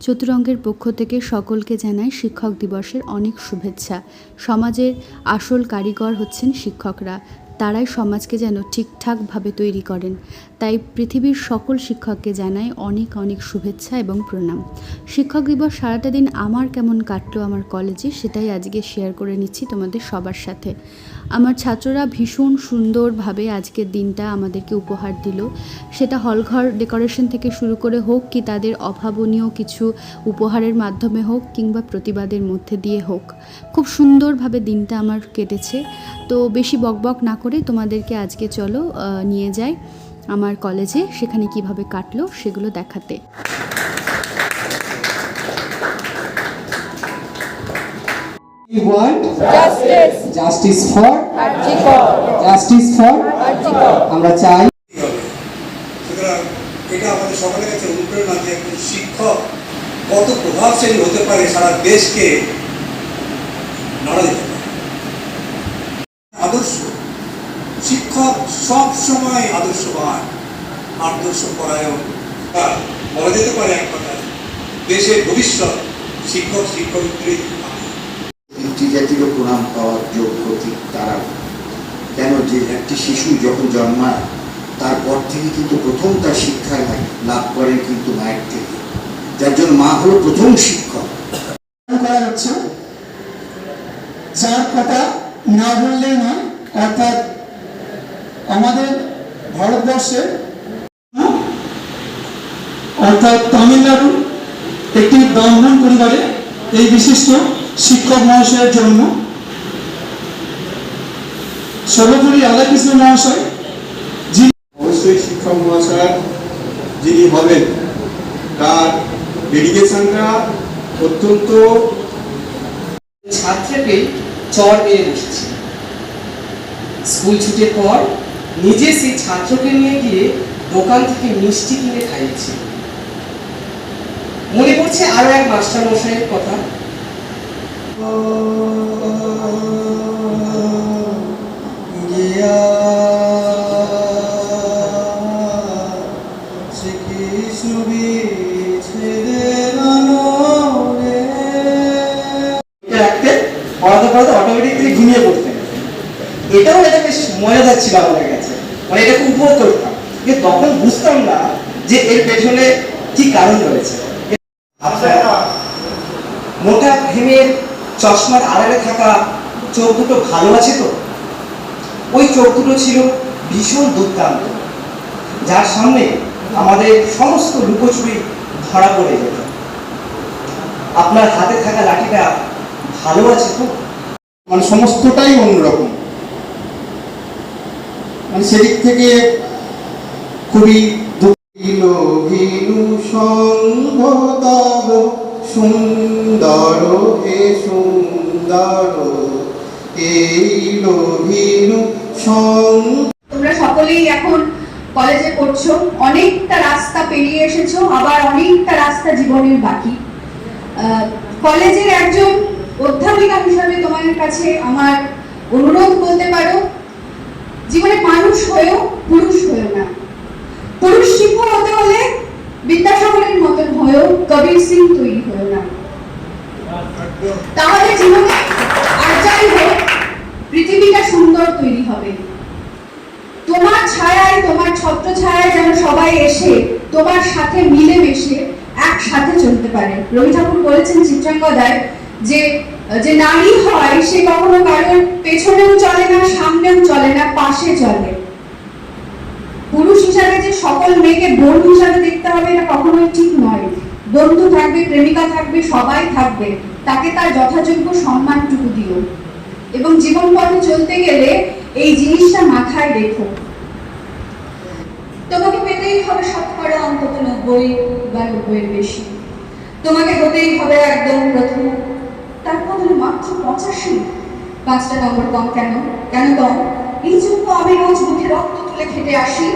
চতুরঙ্গের পক্ষ থেকে সকলকে জানাই শিক্ষক দিবসের অনেক শুভেচ্ছা। সমাজের আসল কারিগর হচ্ছেন শিক্ষকরা। তারাই সমাজকে যেন ঠিকঠাকভাবে তৈরি করেন। তাই পৃথিবীর সকল শিক্ষককে জানাই অনেক অনেক শুভেচ্ছা এবং প্রণাম। শিক্ষক দিবস সারাটা দিন আমার কেমন কাটলো আমার কলেজে, সেটাই আজকে শেয়ার করে নিচ্ছি তোমাদের সবার সাথে। আমার ছাত্ররা ভীষণ সুন্দরভাবে আজকের দিনটা আমাদেরকে উপহার দিল। সেটা হলঘর ডেকোরেশন থেকে শুরু করে হোক কি তাদের অভাবনীয় কিছু উপহারের মাধ্যমে হোক কিংবা প্রতিবাদের মধ্যে দিয়ে হোক। খুব সুন্দরভাবে দিনটা আমার কেটেছে। তো বেশি বকবক না করে তোমাদেরকে আজকে চলো নিয়ে যাই আমার কলেজে, সেখানে কীভাবে কাটলো সেগুলো দেখাতে। We want justice justice. For? R G Kar justice for? R G Kar আমরা চাই সুতরাং এটা আমাদের সকলের কাছে অনুপ্রেরণা যে একজন শিক্ষক কত প্রভাবশালী হতে পারে সারা দেশকে নাড়া দিতে পারে আদর্শ। শিক্ষক সব সময় আদর্শবান আদর্শ পরায়ণ বলা যেতে পারে এক কথায় দেশের ভবিষ্যৎ শিক্ষক শিক্ষকত্রী জাতিরও প্রণাম পাওয়ার যোগ্য ঠিক তারা। কেন যে একটি শিশু যখন জন্মায় তারপর থেকে কিন্তু প্রথম তার শিক্ষা লাভ- করেন কিন্তু মায়ের থেকে, যার জন্য মা হলো প্রথম শিক্ষক। যার কথা না অর্থাৎ আমাদের ভারতবর্ষে, অর্থাৎ তামিলনাড়ু একটি ব্রাহ্মণ পরিবারে এই বিশিষ্ট শিক্ষক মহাশয়ের জন্ম সর্বোপরি রাধাকৃষ্ণ মহাশয় যিনি অবশ্যই শিক্ষক মহাশয় যিনি হবেন তার ডেডিকেশনটা অত্যন্ত ছাত্রকে চর মেরে বসেছে। স্কুল ছুটির পর নিজে সেই ছাত্রকে নিয়ে গিয়ে দোকান থেকে মিষ্টি কিনে খাইয়েছে। মনে পড়ছে আরও এক মাস্টার মশাইয়ের কথা। পড়াতে পড়াতে। অটোমেটিকলি ঘুমিয়ে পড়তেন এটাও এটা বেশ মজাদার ছিল আমাদের কাছে মানে এটা খুব উপভোগ করতাম কিন্তু তখন বুঝতাম না যে এর পেছনে কি কারণ রয়েছে মোটা ফ্রেমের চশমার আড়ালে থাকা চোখ দুটো ভালো আছে তো? ওই চোখ দুটো ছিল ভীষণ দুর্দান্ত। যার সামনে আমাদের সমস্ত লুকোচুরি ধরা পড়ে যেত। আপনার হাতে থাকা লাঠিটা ভালো আছে তো? মানে সমস্তটাই অন্যরকম। মানে সেদিক থেকে খুবই দুঃখিল ভিনু সঙ্গ সুন্দর, হে সুন্দর, এই লোভিনু তোমরা সকলেই এখন কলেজে পড়ছো, অনেকটা রাস্তা পেরিয়ে এসেছ, আবার অনেকটা রাস্তা জীবনের বাকি। কলেজের একজন অধ্যাপিকা হিসাবে তোমাদের কাছে আমার অনুরোধ বলতে পারো, জীবনে মানুষ হয়েও না পুরুষ শিক্ষক হতে হলে বিদ্যাসাগরের মতন হয়েও কবির সিং তৈরি হয়েও না। তাহলে জীবনে আর হোক, পৃথিবীটা সুন্দর তৈরি হবে। তোমার ছায়ায়, তোমার ছত্র ছায়ায় যেন সবাই এসে, তোমার সাথে মিলেমিশে একসাথে চলতে পারে। রবি ঠাকুর বলেছেন চিত্রাঙ্গদায় যে যে নারী হয়, সে কখনো কারোর পেছনেও চলে না, সামনেও চলে না, পাশে চলে। পুরুষ হিসাবে যে সকল মেয়েকে বোন হিসাবে দেখতে হবে এটা কখনোই ঠিক নয়। বন্ধু থাকবে, প্রেমিকা থাকবে, সবাই থাকবে, তাকে তার যথাযোগ্য সম্মানটুকু দিও। এবং জীবন পথে চলতে গেলে এই জিনিসটা মাথায় রেখো। তোমাকে পেতেই হবে শতকরা অন্তত নব্বই বা নব্বইয়ের বেশি। তোমাকে হতেই হবে একদম প্রথম। তার বদলে মাত্র পঁচাশি। পাঁচটা নম্বর কম কেন? কেন কম? এই জন্য আমি রোজ মুখে রক্ত তুলে খেটে আসি,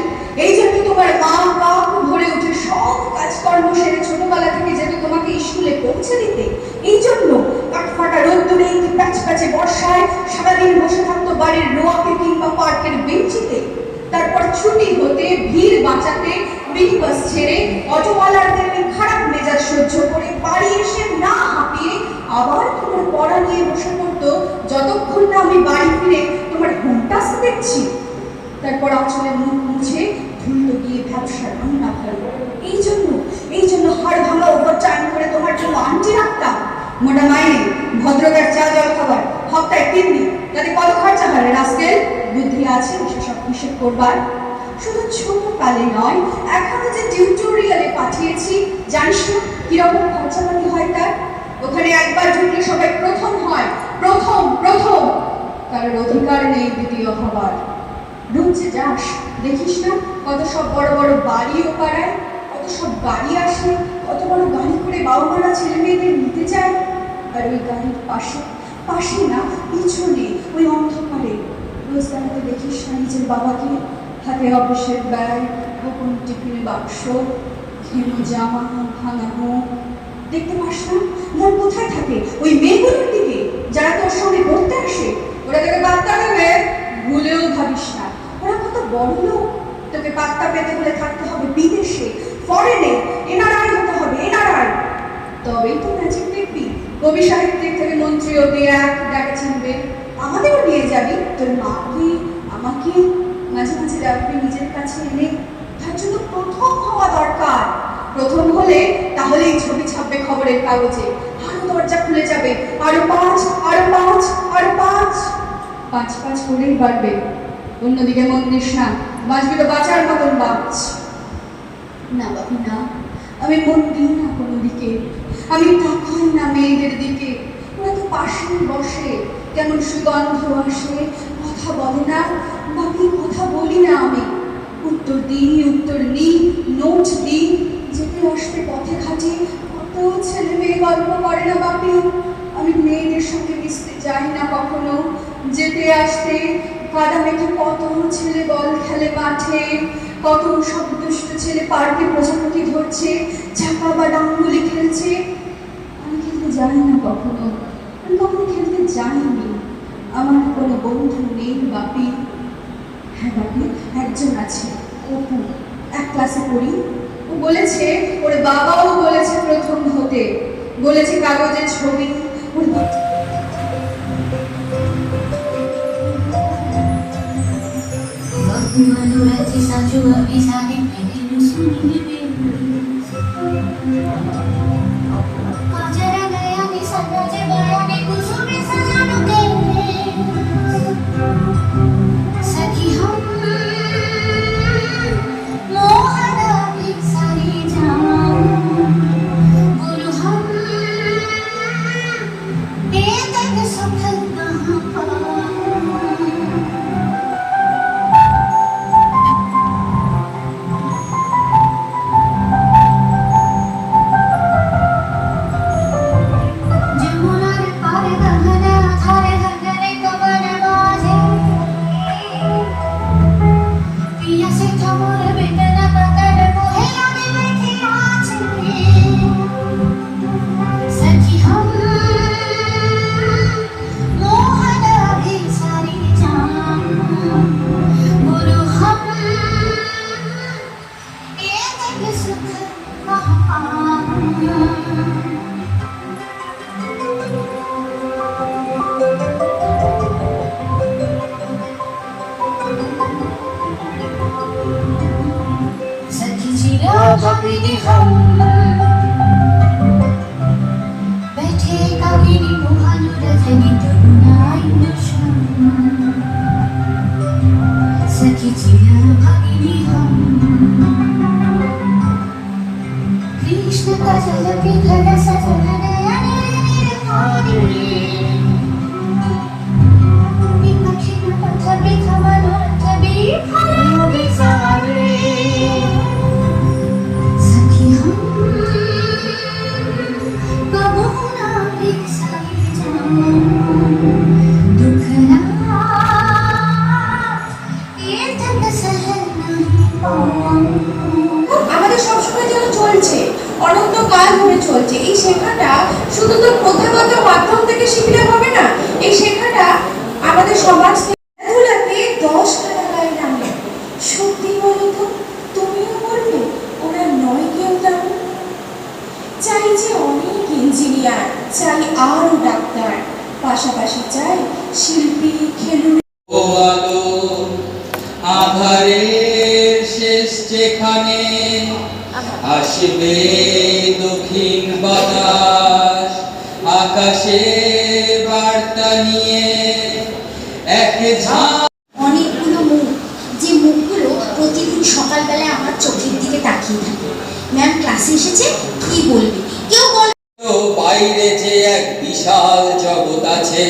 এই জন্য তোমার মা বাপ ভরে উঠে সব কাজকর্ম সেরে ছোটবেলা থেকে যেন তোমাকে স্কুলে পৌঁছে দিতে এই জন্য কাঠফাটা রোদ্দুরে কি প্যাচ প্যাচে বর্ষায় সারাদিন বসে থাকতো বাড়ির রোয়াকে কিংবা পার্কের বেঞ্চিতে। তারপর ছুটি হতে ভিড় বাঁচাতে মিনি বাস ছেড়ে অটোওয়ালাদের খারাপ মেজাজ সহ্য করে আবার তোমার পড়া নিয়ে বসে পড়তো। যতক্ষণ না আমি বাড়ি ফিরে তোমার হোম দেখছি তারপর আসলে মুখ মুছে ধুলো গিয়ে ব্যবসা রান্না এই জন্য এই জন্য হাড় ভাঙা ওভার টাইম করে তোমার জন্য আন্টি মোটা মাইনে ভদ্রতার চা জল খাবার হপ্তায় তিন দিন। তাতে কত খরচা হয়? রাস্কেল বুদ্ধি আছে সেসব হিসেব করবার। শুধু ছোট কালে নয়, এখনও যে টিউটোরিয়ালে পাঠিয়েছি, জানিস না কীরকম খরচাপাতি হয় তার? ওখানে একবার ঢুকলে সবাই প্রথম হয়। প্রথম প্রথম। কারোর অধিকার নেই দ্বিতীয় হবার। রুচে যাস, দেখিস না কত সব বড় বড় বাড়ি ও পাড়ায়, কত সব গাড়ি আসে, কত বড় গাড়ি করে বাবা মারা ছেলে মেয়েদের নিতে ওই গাড়ির পাশে পাশে না, পিছনে, ওই অন্ধকারে। রোজ বেড়াতে দেখিস না নিজের বাবাকে। হাতে অফিসের ব্যাগ, গোপন টিফিনে বাক্স ঘেমো জামা, ভাঙা মুখ দেখতে পাস না মন কোথায় থাকে? ওই মেয়েগুলোর দিকে, যারা তোর সঙ্গে পড়তে আসে, ওরা তোকে পাত্তা দেবে। ভুলেও ভাবিস না, ওরা কত বড় লোক। তোকে পাত্তা পেতে হলে থাকতে হবে বিদেশে ফরেনে এনআরআই হতে হবে এনআরআই তবেই তো ম্যাজিক দেখবি। কবি সাহিত্যিক থেকে মন্ত্রী অব্দি এক ডাকে চিনবে, আমাদেরও নিয়ে যাবি। তোর মাকে আমাকে মাঝে মাঝে রাখবি নিজের কাছে এনে? তার জন্য প্রথম হওয়া দরকার। প্রথম হলে তাহলেই ছবি ছাপবে খবরের কাগজে। আরও দরজা খুলে যাবে। আরও পাঁচ আরও পাঁচ আরও পাঁচ। পাঁচ পাঁচ করেই বাড়বে। অন্যদিকে মন দিস না। বাঁচবি তো বাঁচার মতন বাঁচ। না বাবু না। আমি মন দিই না কোনো দিকে। আমি তাকাই না মেয়েদের দিকে। ওরা তো পাশেই বসে কেমন সুগন্ধ আসে, কথা বলে না, বাকি কথা বলি না আমি। উত্তর দিই, উত্তর নিই, নোট দিই, যেতে আসতে পথে ঘাটে কত ছেলে মেয়ে গল্প করে না বাপি। আমি মেয়েদের সঙ্গে মিশতে যাই না কখনো। যেতে আসতে কাদা মেখে কত ছেলে বল খেলে মাঠে, কত সব দুষ্ট ছেলে পার্কে প্রজাপতি ধরছে চাপা বা খেলছে। আমি খেলতে যাই না কখনো। আমি কখনো খেলতে যাইনি। আমার কোনো বন্ধু নেই বাপি। হ্যাঁ বাপি, একজন আছে, অপু। এক ক্লাসে পড়ি। ও বলেছে, ওর বাবাও বলেছে প্রথম হতে। বলেছে কাগজের ছবি। ওর বাবা Waktu menurati Thank you. 你不怕你的财运？শেখাটা শুধু তো প্রথাগত মাধ্যম থেকে শিখলে হবে না এই শেখাটা আমাদের সমাজ খেলাধুলাতে দশ নামে সত্যি বলো তো তুমিও বলবে ওরা নয় কেউ তেমন চাই যে অনেক ইঞ্জিনিয়ার চাই আরও ডাক্তার পাশাপাশি চাই শিল্পী খেলুড়ে। আধারের শেষ যেখানে আসবে আকাশে বার্তা নিয়ে এক অনেকগুলো মুখ যে মুখগুলো প্রতিদিন সকালবেলায় আমার চোখের দিকে তাকিয়ে থাকে। ম্যাম ক্লাসে এসেছে? কি বলবে? কেউ বলে বাইরে যে এক বিশাল জগৎ আছে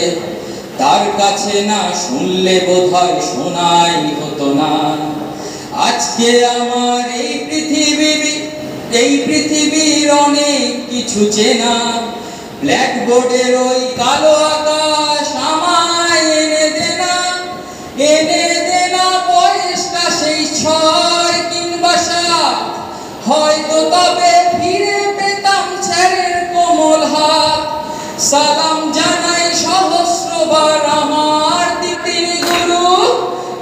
তার কাছে না শুনলে বোধহয় শোনাই হতো না। আজকে আমার এই পৃথিবী এই পৃথিবীর অনেক কিছু চেনা। ব্ল্যাকবোর্ডের ওই কালো আকাশ আমায় এনে দেনা এনে দেনা বয়সটা সেই ছয় কিংবা সাত। হয়তো তবে ফিরে পেতাম ছেড়ের কোমল হাত। সালাম জানাই সহস্রবার আমার তিনি গুরু।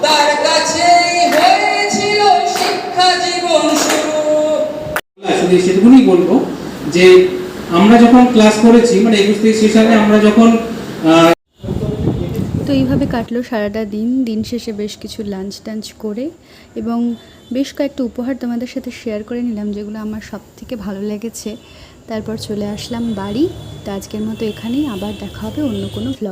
তার কাছেই হয়েছিল শিক্ষা জীবন শুরু। সেটুকুনি বলব যে আমরা যখন ক্লাস করেছি মানে একুশ থেকে সেশনে আমরা যখন তো এইভাবে কাটলো সারাটা দিন। দিন শেষে বেশ কিছু লাঞ্চ টাঞ্চ করে এবং বেশ কয়েকটা উপহার তোমাদের সাথে শেয়ার করে নিলাম, যেগুলো আমার সব থেকে ভালো লেগেছে। তারপর চলে আসলাম বাড়ি। তো আজকের মতো এখানেই, আবার দেখা হবে অন্য কোনো ভ্লগ